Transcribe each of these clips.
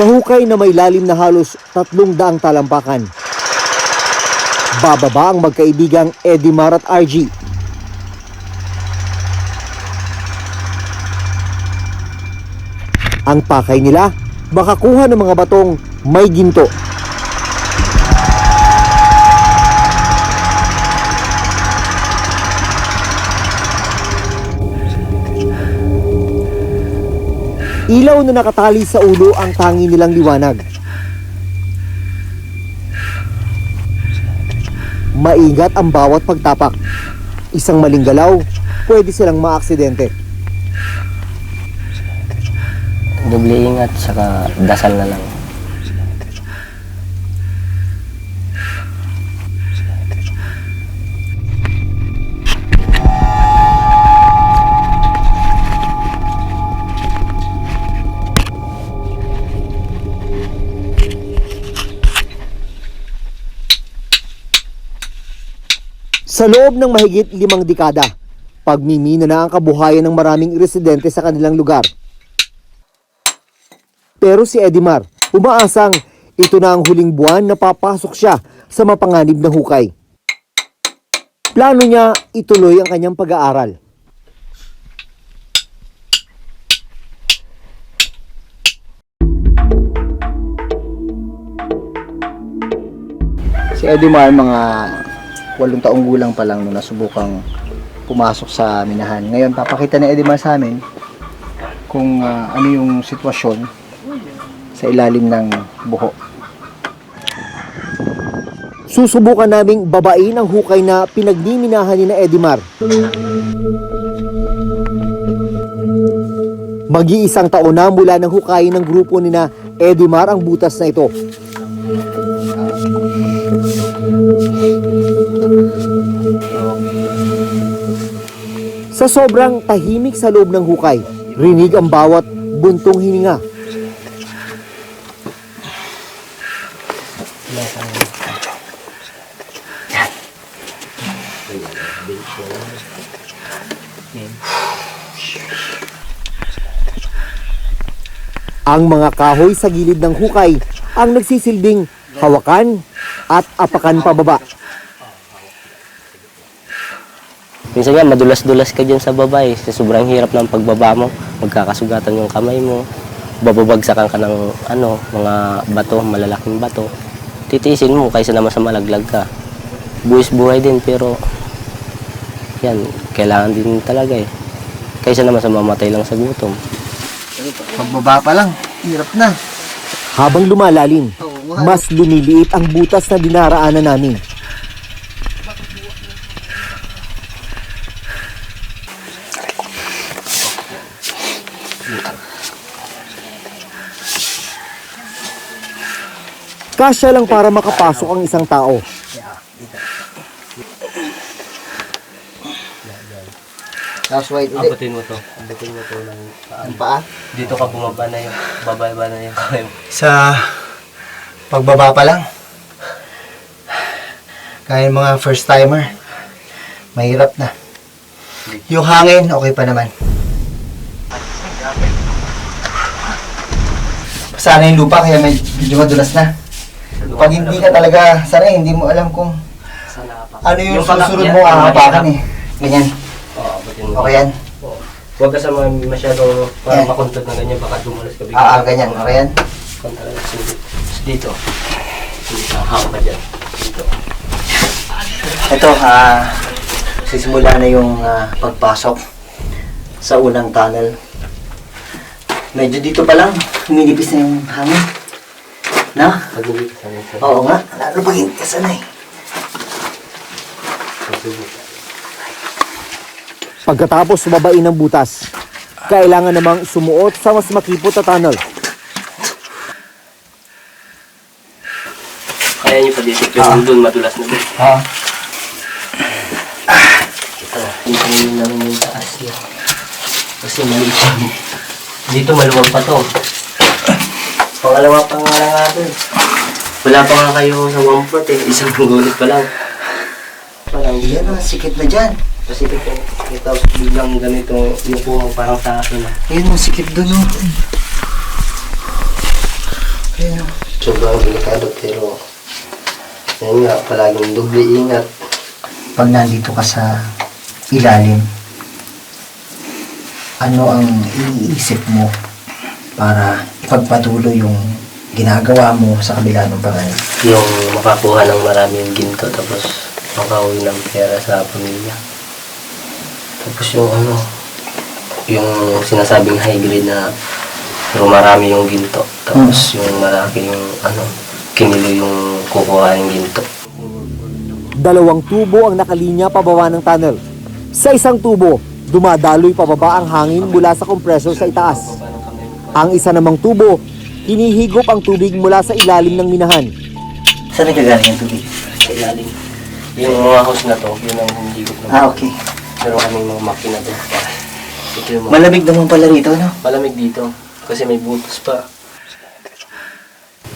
Sa hukay na may lalim na halos tatlong daang talampakan. Bababa ang magkaibigang Edimar at RG. Ang pakay nila, makakuha ng mga batong may ginto. Ilaw na nakatali sa ulo ang tangi nilang liwanag. Maingat ang bawat pagtapak. Isang maling galaw, pwede silang maaksidente. Doble ingat, saka dasal na lang. Sa loob ng mahigit limang dekada, pagmimina na ang kabuhayan ng maraming residente sa kanilang lugar. Pero si Edimar, umaasang ito na ang huling buwan na papasok siya sa mapanganib na hukay. Plano niya ituloy ang kanyang pag-aaral. Si Edimar, mga walong taong gulang pa lang nung nasubukang pumasok sa minahan. Ngayon, papakita ni Edimar sa amin kung ah, ano yung sitwasyon sa ilalim ng buho. Susubukan naming babain ang hukay na pinagdiminahan ni na Edimar. Mag-iisang taon na mula ng hukayin ng grupo ni na Edimar ang butas na ito. Sa sobrang tahimik sa loob ng hukay, rinig ang bawat buntong hininga. Ang mga kahoy sa gilid ng hukay ang nagsisilbing hawakan at apakan pababa. Minsan nga, madulas-dulas ka dyan sa babae. Sa sobrang hirap ng pagbaba mo, magkakasugatan yung kamay mo. Bababagsakan ka ng ano, mga bato, malalaking bato. Titiisin mo kaysa naman sa malaglag ka. Buwis buhay din, pero yan, kailangan din talaga eh. Kaysa naman sa mamatay lang sa gutom. Pagbaba pa lang, hirap na. Habang lumalalim, mas lumiliit ang butas na dinaraanan namin. Kasya lang para makapasok ang isang tao. Tapos white ulit. Abutin mo to. Abutin mo to ng Ang paa. Dito ka bumaba na yung, bababa na yung kamay mo. Sa pagbaba pa lang. Kaya yung mga first timer, mahirap na. Yung hangin, okay pa naman. Sana yung lupa, kaya may medyo madulas na. Pag hindi ka talaga sanay, hindi mo alam kung ano yung, palak susunod mo yung mahirap. eh. Ganyan. Okay yan? Huwag ka sa mga masyado para Yan. makontod na ganyan, baka dumulas ka bigla. Ah, ah, ganyan. Okay yan? Kontra lang Dito. Dito, hawak ka dyan. Dito. Ito, ah, sisimula na yung ah, pagpasok sa unang tunnel. Medyo dito pa lang, humilipis na yung hangin. Na? Pag hindi ka sanay sa Oo nga, lalo pag hindi ka sanay. Pagkatapos babain ng butas, kailangan namang sumuot sa mas makipot na tunnel. Kaya niyo pa dito, pero doon madulas na doon. Ha? Ito, dito yung namin yung taas yun. Kasi maliit yan. Dito maluwag pa to. Pangalawa pa nga lang natin. Wala pa nga kayo sa one fourth eh. Isang gulit pa lang. Parang Yan na, sikit na dyan. Kasi ito, ito biglang ganito yung puwang parang sa akin. ah. Ayun, ang sikit dun oh. Ayun. Sobrang delikado pero yan nga, palaging doble ingat. Pag nandito ka sa ilalim, ano ang iniisip mo para ipagpatuloy yung ginagawa mo sa kabila ng panganib? Yung makakuha ng maraming ginto tapos makauwi ng pera sa pamilya. Tapos yung ano, yung sinasabing high grade na pero marami yung ginto. Tapos yung malaki yung ano, kinilo yung kukuha ng ginto. Dalawang tubo ang nakalinya pababa ng tunnel. Sa isang tubo, dumadaloy pababa ang hangin mula sa compressor sa itaas. Ang isa namang tubo, hinihigop ang tubig mula sa ilalim ng minahan. Saan nagkagaling yung tubig? Sa ilalim. Yung mga house na to, yun ang hindi ko Ah, okay. Pero kaming mga makina doon. Ito yung mga Malamig naman pala rito, no? malamig dito. Kasi may butas pa.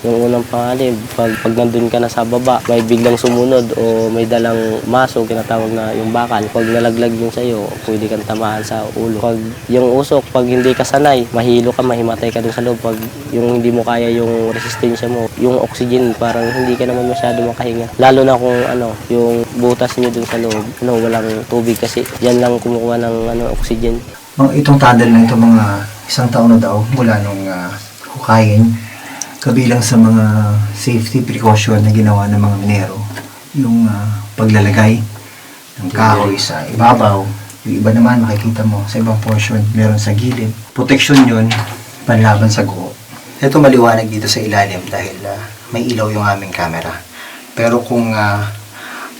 Yung unang pangalib, pag, pag nandun ka na sa baba, may biglang sumunod o may dalang maso, kinatawag na yung bakal. Pag nalaglag yun sa'yo, pwede kang tamahan sa ulo. Pag yung usok, pag hindi ka sanay, mahilo ka, mahimatay ka dun sa loob. Pag yung hindi mo kaya yung resistensya mo, yung oxygen, parang hindi ka naman masyado makahinga. Lalo na kung ano, yung butas nyo dun sa loob, ano, walang tubig kasi yan lang kumukuha ng ano, oxygen. Itong tunnel na ito, mga isang taon na daw mula nung uh, hukayin, kabilang sa mga safety precaution na ginawa ng mga minero, yung ah, paglalagay ng kahoy sa ibabaw. Yung iba naman, makikita mo sa ibang portion, meron sa gilid. Protection yun, panlaban sa guho. Ito maliwanag dito sa ilalim dahil ah, may ilaw yung aming camera. Pero kung ah,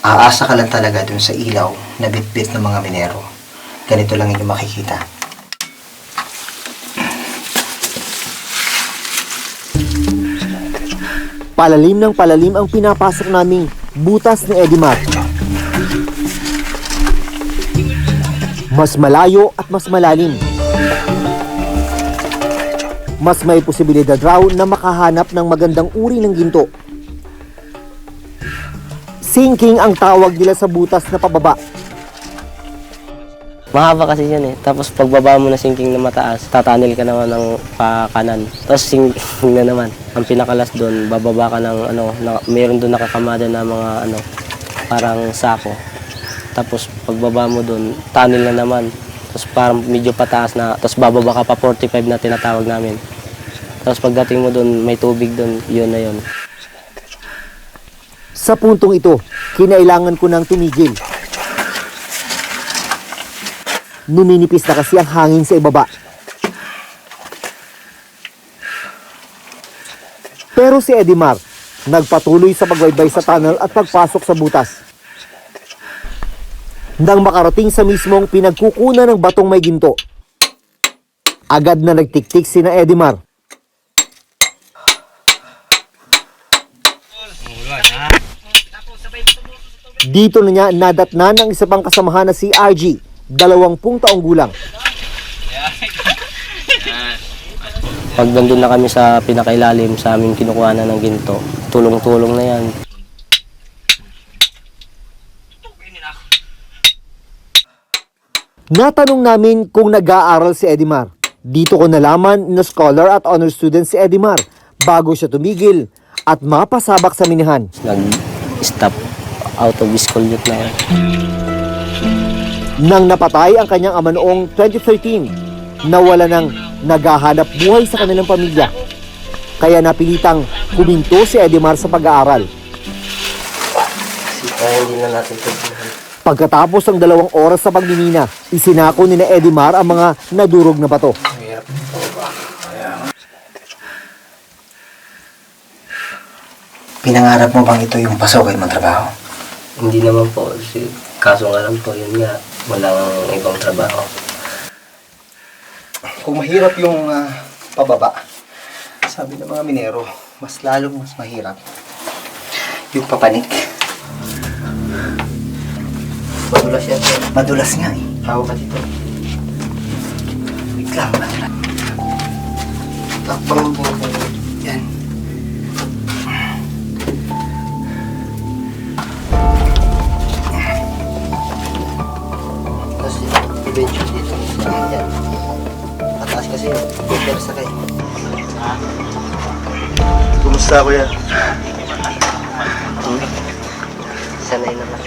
aasa ka lang talaga dun sa ilaw na bitbit ng mga minero, ganito lang yung makikita. Palalim ng palalim ang pinapasok naming butas ni Edimar. Mas malayo at mas malalim. Mas may posibilidad raw na makahanap ng magandang uri ng ginto. Sinking ang tawag nila sa butas na pababa. Mahaba kasi yan eh. Tapos pagbaba mo na sinking na mataas, tatanil ka naman ng pakanan. Tapos sinking na naman. Ang pinakalas doon, bababa ka ng ano, na, mayroon doon nakakamada na mga ano, parang sako. Tapos pagbaba mo doon, tunnel na naman. Tapos parang medyo pataas na, tapos bababa ka pa 45 na tinatawag namin. Tapos pagdating mo doon, may tubig doon, yun na yun. Sa puntong ito, kinailangan ko nang tumigil. Numinipis na kasi ang hangin sa ibaba. Pero si Edimar, nagpatuloy sa pagbaybay sa tunnel at pagpasok sa butas. Nang makarating sa mismong pinagkukunan ng batong may ginto, agad na nagtiktik si na Edimar. Dito na niya nadatnan ang isa pang kasamahan na si RG, dalawampung taong gulang. Pag nandun na kami sa pinakailalim sa aming kinukuha na ng ginto, tulong-tulong na yan. Natanong namin kung nag-aaral si Edimar. Dito ko nalaman na scholar at honor student si Edimar bago siya tumigil at mapasabak sa minahan. Nag-stop out of school youth na. Nang napatay ang kanyang ama noong 2013, nawala ng naghahanap buhay sa kanilang pamilya. Kaya napilitang huminto si Edimar sa pag-aaral. Pagkatapos ng dalawang oras sa pagmimina, isinako ni na Edimar ang mga nadurog na bato. Pinangarap mo bang ito yung pasukin mong trabaho? Hindi naman po. Kasi, kaso nga lang po, yun nga, walang ibang trabaho. Kung mahirap yung ah, pababa, sabi ng mga minero, mas lalong mas mahirap yung papanik. Madulas yan po. Madulas nga eh. Tao ka dito. Wait lang, madulas. Takpan mo eventually dito. Yan. Pataas kasi yun. Peter sa kayo. Kumusta kuya? Sanay naman.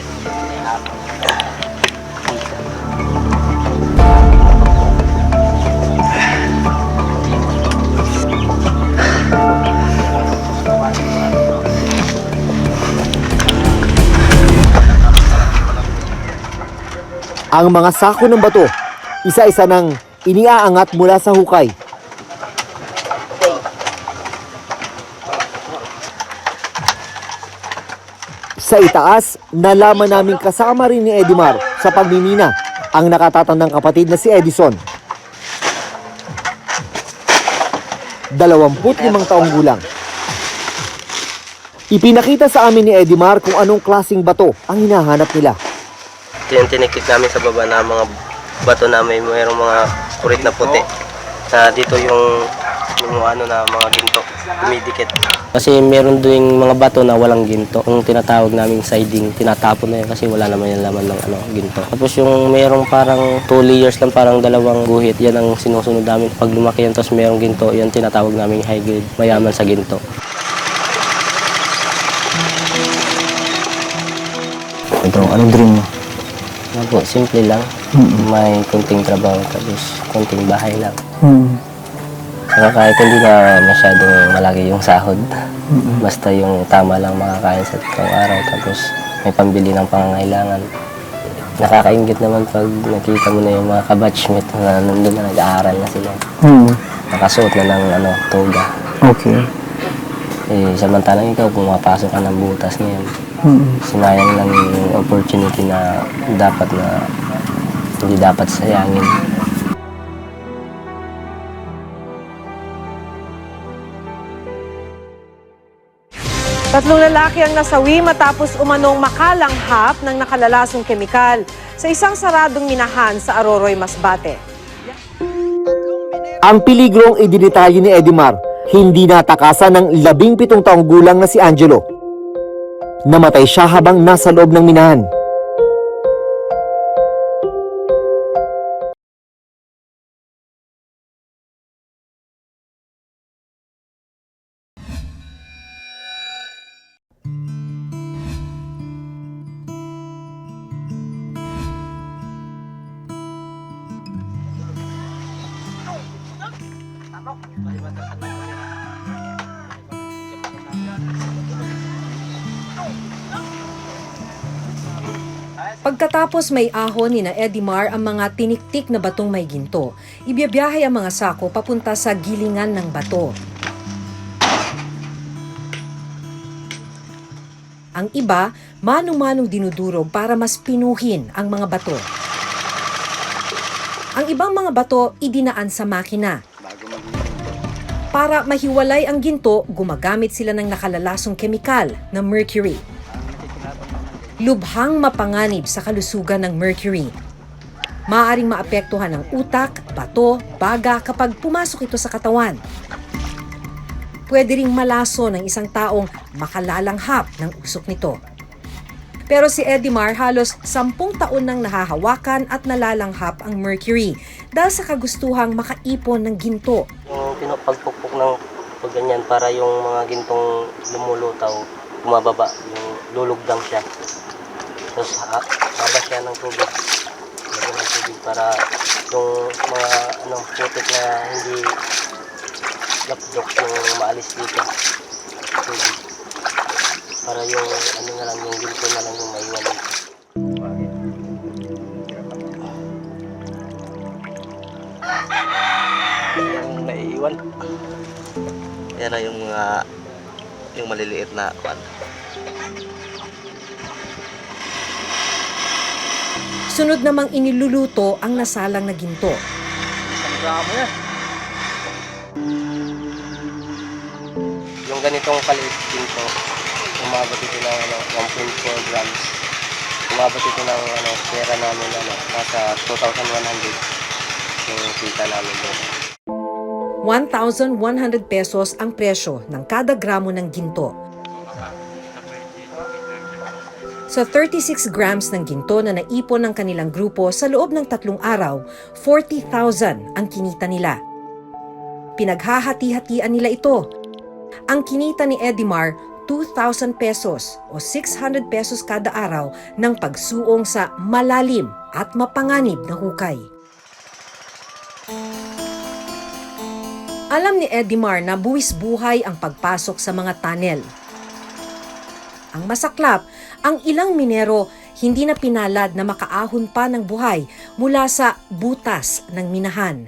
Ang mga sako ng bato, isa-isa nang iniaangat mula sa hukay. Sa itaas, nalaman namin kasama rin ni Edimar sa pagmimina ang nakatatandang kapatid na si Edison. 25 taong gulang. Ipinakita sa amin ni Edimar kung anong klasing bato ang hinahanap nila. Yung tinikit namin sa baba na mga bato na may mayroong mga kurit na puti. Na dito yung yung ano na mga ginto, dumidikit. Kasi meron doing mga bato na walang ginto. Yung tinatawag naming siding, tinatapon na yun kasi wala naman yung laman ng ano, ginto. Tapos yung merong parang 2 layers lang, parang dalawang guhit, yan ang sinusunod namin. Pag lumaki yan, tapos merong ginto, yan tinatawag naming high grade, mayaman sa ginto. Ito, anong dream mo? Ano po, simple lang. May kunting trabaho, tapos kunting bahay lang. Hmm. Saka kahit hindi na masyadong malaki yung sahod, basta yung tama lang makakain sa tatlong araw, tapos may pambili ng pangangailangan. Nakakaingit naman pag nakita mo na yung mga kabatchmate na nandun na nag-aaral na sila. Hmm. Nakasuot na ng ano, toga. Okay. Eh, samantalang ikaw, pumapasok ka ng butas ngayon. Hmm. Sinayang lang yung opportunity na dapat na hindi dapat sayangin. Tatlong lalaki ang nasawi matapos umanong makalanghap ng nakalalasong kemikal sa isang saradong minahan sa Aroroy, Masbate. Ang peligrong idinitalye ni Edimar, hindi natakasan ng labing pitong taong gulang na si Angelo. Namatay siya habang nasa loob ng minahan. Pagkatapos may ahon ni na Edimar ang mga tiniktik na batong may ginto, ibiyabiyahe ang mga sako papunta sa gilingan ng bato. Ang iba, manong-manong dinudurog para mas pinuhin ang mga bato. Ang ibang mga bato idinaan sa makina. Para mahiwalay ang ginto, gumagamit sila ng nakalalasong kemikal na mercury. Lubhang mapanganib sa kalusugan ng mercury. Maaring maapektuhan ang utak, bato, baga kapag pumasok ito sa katawan. Pwede ring malaso ng isang taong makalalanghap ng usok nito. Pero si Edimar halos sampung taon nang nahahawakan at nalalanghap ang mercury dahil sa kagustuhang makaipon ng ginto. Yung pinapagpukpok ng pag ganyan para yung mga gintong lumulutaw, bumababa, yung lulugdang siya. Tapos ha, baba siya ng tubig. Lagyan ng tubig para yung mga ano, putik na hindi lapdok yung maalis dito. Tubig. Para yung ano na lang, yung ginto na lang yung maiwan dito. Yung naiiwan. Yan na yung mga yung maliliit na kwan. Sunod namang iniluluto ang nasalang na ginto. Yung ganitong kaliit ginto, umabot ito ng ano, 1.4 grams. Umabot ito ng ano, pera namin ano, nasa 2,100 yung kita namin doon. 1,100 pesos ang presyo ng kada gramo ng ginto. Sa 36 grams ng ginto na naipon ng kanilang grupo sa loob ng tatlong araw, 40,000 ang kinita nila. Pinaghahati-hatian nila ito. Ang kinita ni Edimar, 2,000 pesos o 600 pesos kada araw ng pagsuong sa malalim at mapanganib na hukay. Alam ni Edimar na buwis buhay ang pagpasok sa mga tunnel. Ang masaklap, ang ilang minero hindi na pinalad na makaahon pa ng buhay mula sa butas ng minahan.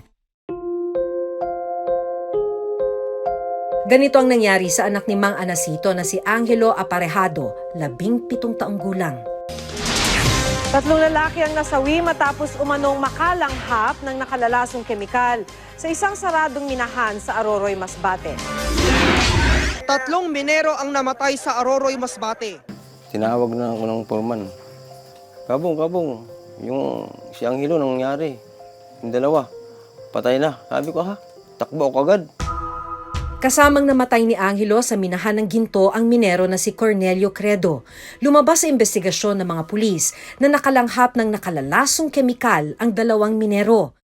Ganito ang nangyari sa anak ni Mang Anasito na si Angelo Aparejado, labing pitong taong gulang. Tatlong lalaki ang nasawi matapos umanong makalanghap ng nakalalasong kemikal sa isang saradong minahan sa Aroroy, Masbate. Tatlong minero ang namatay sa Aroroy, Masbate. Tinawag na ako ng foreman. Kabong, kabong. Yung si Angelo nangyari. Yung dalawa. Patay na. Sabi ko ha, takbo ako agad. Kasamang namatay ni Angelo sa minahan ng ginto ang minero na si Cornelio Credo. Lumabas sa investigasyon ng mga pulis na nakalanghap ng nakalalasong kemikal ang dalawang minero.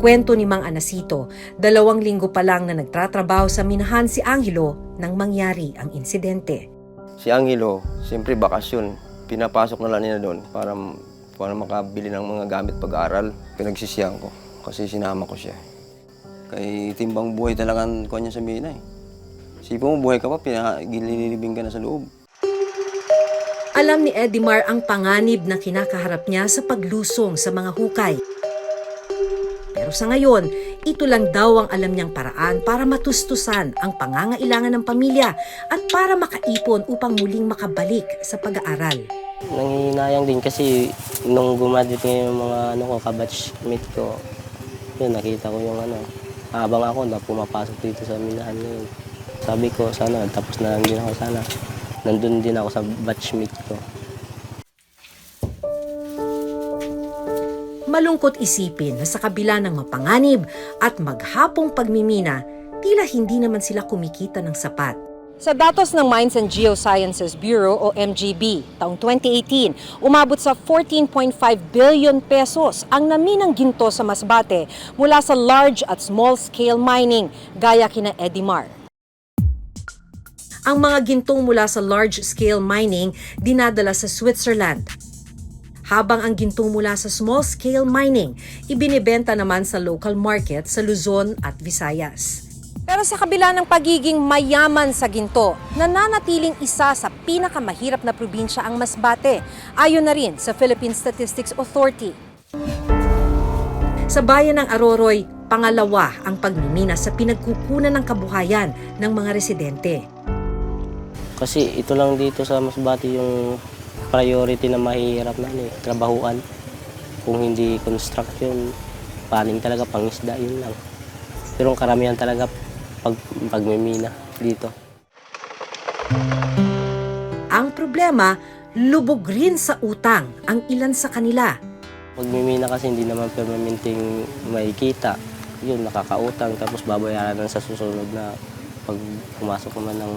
Kwento ni Mang Anasito, dalawang linggo pa lang na nagtatrabaho sa minahan si Angelo nang mangyari ang insidente. Si Angelo, siyempre bakasyon. Pinapasok na lang niya doon para, para makabili ng mga gamit pag-aaral. Pinagsisiyan ko kasi sinama ko siya. Kay timbang buhay talagang kuha niya sa mina eh. Sipo mo, buhay ka pa, pinagililibing ka na sa loob. Alam ni Edimar ang panganib na kinakaharap niya sa paglusong sa mga hukay. Pero sa ngayon, ito lang daw ang alam niyang paraan para matustusan ang pangangailangan ng pamilya at para makaipon upang muling makabalik sa pag-aaral. Nangihinayang din kasi nung gumadit yung mga ano ko, kabatchmate ko, yun, nakita ko yung ano, habang ako na pumapasok dito sa minahan ngayon. Sabi ko, sana, tapos na lang din ako sana. Nandun din ako sa batchmate ko. Malungkot isipin na sa kabila ng mapanganib at maghapong pagmimina, tila hindi naman sila kumikita ng sapat. Sa datos ng Mines and Geosciences Bureau o MGB, taong 2018, umabot sa 14.5 billion pesos ang naminang ginto sa Masbate mula sa large at small scale mining gaya kina Edimar. Ang mga gintong mula sa large-scale mining dinadala sa Switzerland. Habang ang gintong mula sa small-scale mining, ibinibenta naman sa local market sa Luzon at Visayas. Pero sa kabila ng pagiging mayaman sa ginto, nananatiling isa sa pinakamahirap na probinsya ang Masbate, ayon na rin sa Philippine Statistics Authority. Sa bayan ng Aroroy, pangalawa ang pagmimina sa pinagkukunan ng kabuhayan ng mga residente. Kasi ito lang dito sa Masbate yung priority na mahihirap na eh, trabahuan. Kung hindi construction, paning talaga, pangisda, yun lang. Pero ang karamihan talaga pag, pagmimina dito. Ang problema, lubog rin sa utang ang ilan sa kanila. Pagmimina kasi hindi naman permanenteng may kita. Yun, nakakautang tapos babayaran sa susunod na pag pumasok naman ng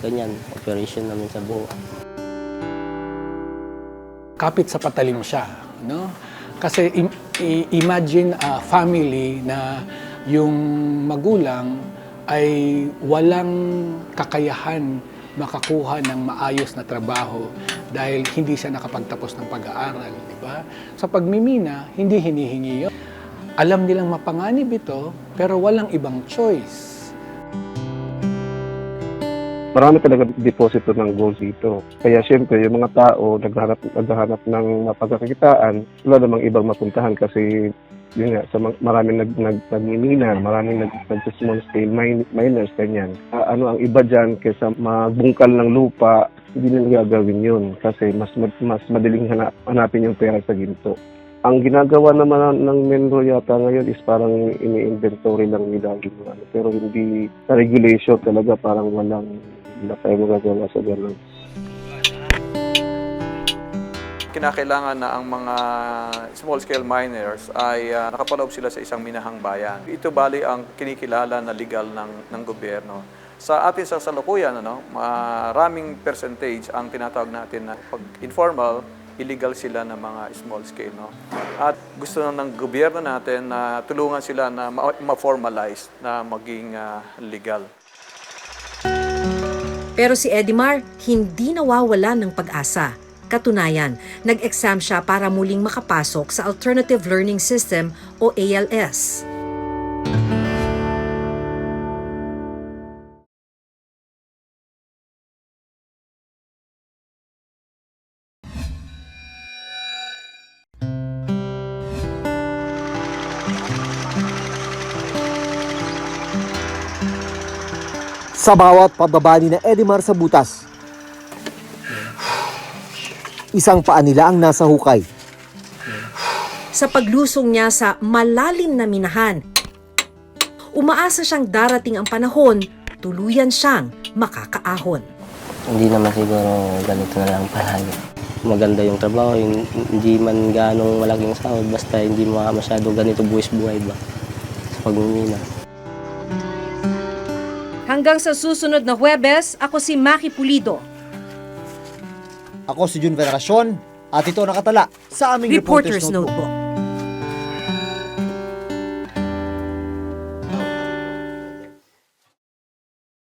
ganyan, operation namin sa buho. kapit sa patalim siya. No? Kasi im- imagine a family na yung magulang ay walang kakayahan makakuha ng maayos na trabaho dahil hindi siya nakapagtapos ng pag-aaral, di ba? Sa pagmimina, hindi hinihingi yun. Alam nilang mapanganib ito, pero walang ibang choice. Marami talaga deposito ng gold dito. Kaya siyempre, yung mga tao naghahanap, naghahanap ng mapagkakitaan, wala namang ibang mapuntahan kasi yun nga, sa mga- maraming nag, nag, nagmimina, maraming nag, nag small scale mine, miners, ganyan. Ah, ano ang iba dyan kaysa magbungkal ng lupa, hindi nila gagawin yun kasi mas mas madaling hanap, hanapin yung pera sa ginto. Ang ginagawa naman ng Menro yata ngayon is parang ini-inventory lang nila ano, pero hindi sa regulation talaga parang walang magagawa sa ganun. kinakailangan na ang mga small-scale miners ay uh, nakapaloob sila sa isang minahang bayan. Ito bali ang kinikilala na legal ng, ng gobyerno. Sa atin sa salukuyan, ano, maraming percentage ang tinatawag natin na pag informal illegal sila ng mga small scale. No? At gusto na ng gobyerno natin na tulungan sila na ma- ma-formalize na maging ah, legal. Pero si Edimar hindi nawawala ng pag-asa. Katunayan, nag-exam siya para muling makapasok sa Alternative Learning System o ALS. Sa bawat pababa ni na Edimar sa butas, isang paa nila ang nasa hukay. Sa paglusong niya sa malalim na minahan, umaasa siyang darating ang panahon, tuluyan siyang makakaahon. Hindi naman siguro ganito na lang palagi. Maganda yung trabaho, hin- hindi man ganong malaking sahod, basta hindi mo masyado ganito buwis buhay ba sa pagmimina. Hanggang sa susunod na Huwebes, ako si Maki Pulido. Ako si Jun Veneracion at ito nakatala sa aming Reporter's Notebook. Notebook.